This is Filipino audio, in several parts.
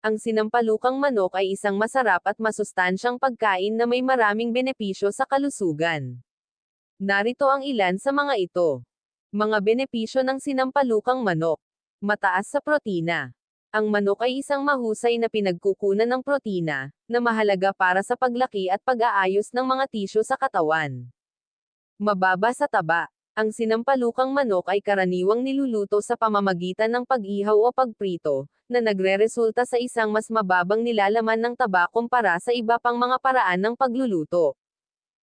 Ang sinampalukang manok ay isang masarap at masustansyang pagkain na may maraming benepisyo sa kalusugan. Narito ang ilan sa mga ito. Mga benepisyo ng sinampalukang manok. Mataas sa protina. Ang manok ay isang mahusay na pinagkukunan ng protina, na mahalaga para sa paglaki at pag-aayos ng mga tisyo sa katawan. Mababa sa taba. Ang sinampalukang manok ay karaniwang niluluto sa pamamagitan ng pag-ihaw o pagprito, na nagre-resulta sa isang mas mababang nilalaman ng taba kumpara sa iba pang mga paraan ng pagluluto.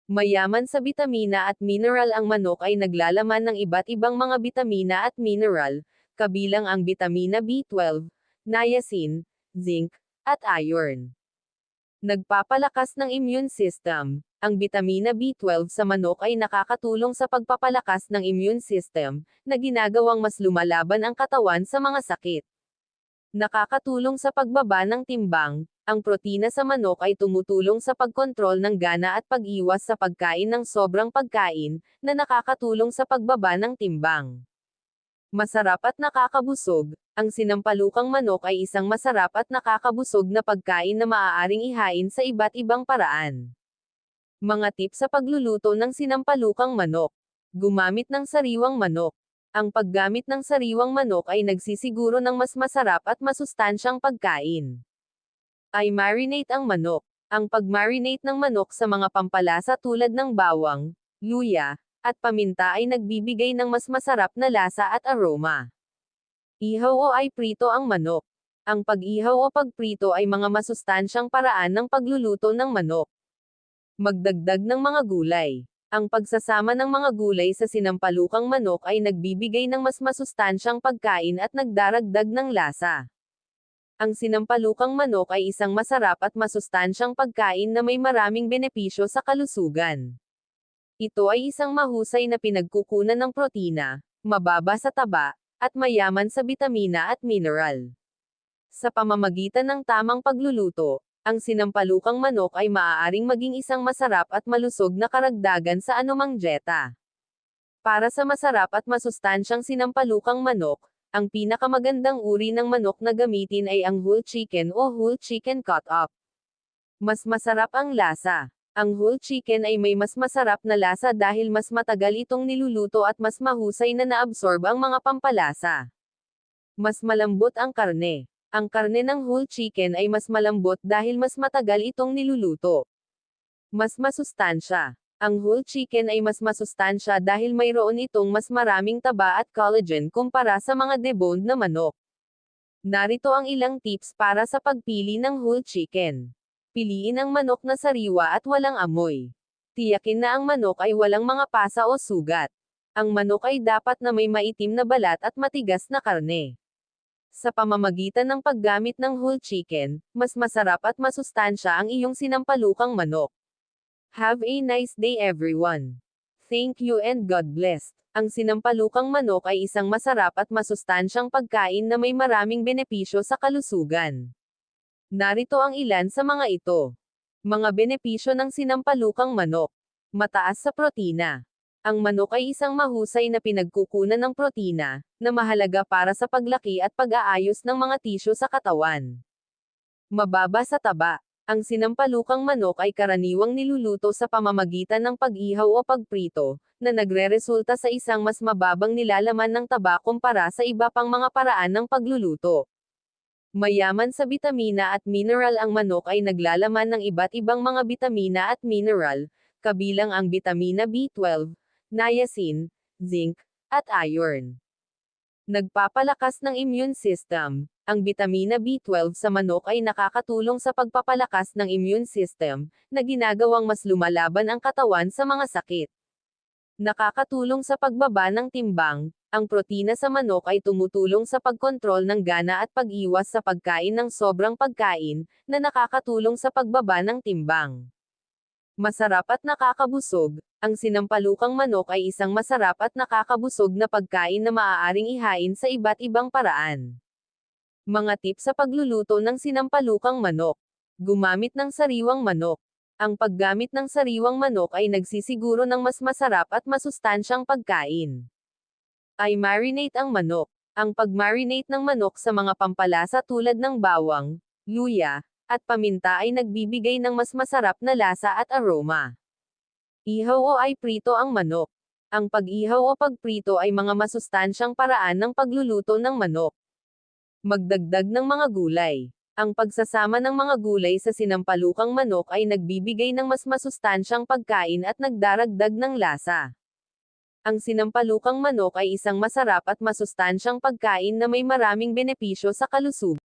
Mayaman sa bitamina at mineral ang manok ay naglalaman ng iba't ibang mga bitamina at mineral, kabilang ang bitamina B12, niacin, zinc, at iron. Nagpapalakas ng immune system. Ang bitamina B12 sa manok ay nakakatulong sa pagpapalakas ng immune system, na ginagawang mas lumalaban ang katawan sa mga sakit. Nakakatulong sa pagbaba ng timbang. Ang protina sa manok ay tumutulong sa pagkontrol ng gana at pag-iwas sa pagkain ng sobrang pagkain, na nakakatulong sa pagbaba ng timbang. Masarap at nakakabusog. Ang sinampalukang manok ay isang masarap at nakakabusog na pagkain na maaaring ihain sa iba't ibang paraan. Mga tips sa pagluluto ng sinampalukang manok. Gumamit ng sariwang manok. Ang paggamit ng sariwang manok ay nagsisiguro ng mas masarap at masustansyang pagkain. Ay marinate ang manok. Ang pag-marinate ng manok sa mga pampalasa tulad ng bawang, luya, at paminta ay nagbibigay ng mas masarap na lasa at aroma. Ihaw o ay prito ang manok. Ang pag-ihaw o pagprito ay mga masustansyang paraan ng pagluluto ng manok. Magdagdag ng mga gulay. Ang pagsasama ng mga gulay sa sinampalukang manok ay nagbibigay ng mas masustansyang pagkain at nagdaragdag ng lasa. Ang sinampalukang manok ay isang masarap at masustansyang pagkain na may maraming benepisyo sa kalusugan. Ito ay isang mahusay na pinagkukunan ng protina, mababa sa taba, at mayaman sa bitamina at mineral. Sa pamamagitan ng tamang pagluluto, ang sinampalukang manok ay maaaring maging isang masarap at malusog na karagdagan sa anumang dieta. Para sa masarap at masustansyang sinampalukang manok, ang pinakamagandang uri ng manok na gamitin ay ang whole chicken o whole chicken cut-up. Mas masarap ang lasa. Ang whole chicken ay may mas masarap na lasa dahil mas matagal itong niluluto at mas mahusay na naabsorb ang mga pampalasa. Mas malambot ang karne. Ang karne ng whole chicken ay mas malambot dahil mas matagal itong niluluto. Mas masustansya. Ang whole chicken ay mas masustansya dahil mayroon itong mas maraming taba at collagen kumpara sa mga deboned na manok. Narito ang ilang tips para sa pagpili ng whole chicken. Piliin ang manok na sariwa at walang amoy. Tiyakin na ang manok ay walang mga pasa o sugat. Ang manok ay dapat na may maitim na balat at matigas na karne. Sa pamamagitan ng paggamit ng whole chicken, mas masarap at masustansya ang iyong sinampalukang manok. Have a nice day everyone. Thank you and God bless. Ang sinampalukang manok ay isang masarap at masustansyang pagkain na may maraming benepisyo sa kalusugan. Narito ang ilan sa mga ito. Mga benepisyo ng sinampalukang manok. Mataas sa protina. Ang manok ay isang mahusay na pinagkukunan ng protina, na mahalaga para sa paglaki at pag-aayos ng mga tisyo sa katawan. Mababa sa taba. Ang sinampalukang manok ay karaniwang niluluto sa pamamagitan ng pag-ihaw o pagprito, na nagre-resulta sa isang mas mababang nilalaman ng taba kumpara sa iba pang mga paraan ng pagluluto. Mayaman sa bitamina at mineral ang manok ay naglalaman ng iba't ibang mga bitamina at mineral, kabilang ang bitamina B12, niacin, zinc, at iron. Nagpapalakas ng immune system. Ang bitamina B12 sa manok ay nakakatulong sa pagpapalakas ng immune system, na ginagawang mas lumalaban ang katawan sa mga sakit. Nakakatulong sa pagbaba ng timbang. Ang protina sa manok ay tumutulong sa pagkontrol ng gana at pag-iwas sa pagkain ng sobrang pagkain, na nakakatulong sa pagbaba ng timbang. Masarap at nakakabusog. Ang sinampalukang manok ay isang masarap at nakakabusog na pagkain na maaaring ihain sa iba't ibang paraan. Mga tips sa pagluluto ng sinampalukang manok. Gumamit ng sariwang manok. Ang paggamit ng sariwang manok ay nagsisiguro ng mas masarap at masustansyang pagkain. Ay marinate ang manok. Ang pag-marinate ng manok sa mga pampalasa tulad ng bawang, luya, at paminta ay nagbibigay ng mas masarap na lasa at aroma. Ihaw o ay prito ang manok. Ang pag-ihaw o pagprito ay mga masustansyang paraan ng pagluluto ng manok. Magdagdag ng mga gulay. Ang pagsasama ng mga gulay sa sinampalukang manok ay nagbibigay ng mas masustansyang pagkain at nagdaragdag ng lasa. Ang sinampalukang manok ay isang masarap at masustansyang pagkain na may maraming benepisyo sa kalusugan.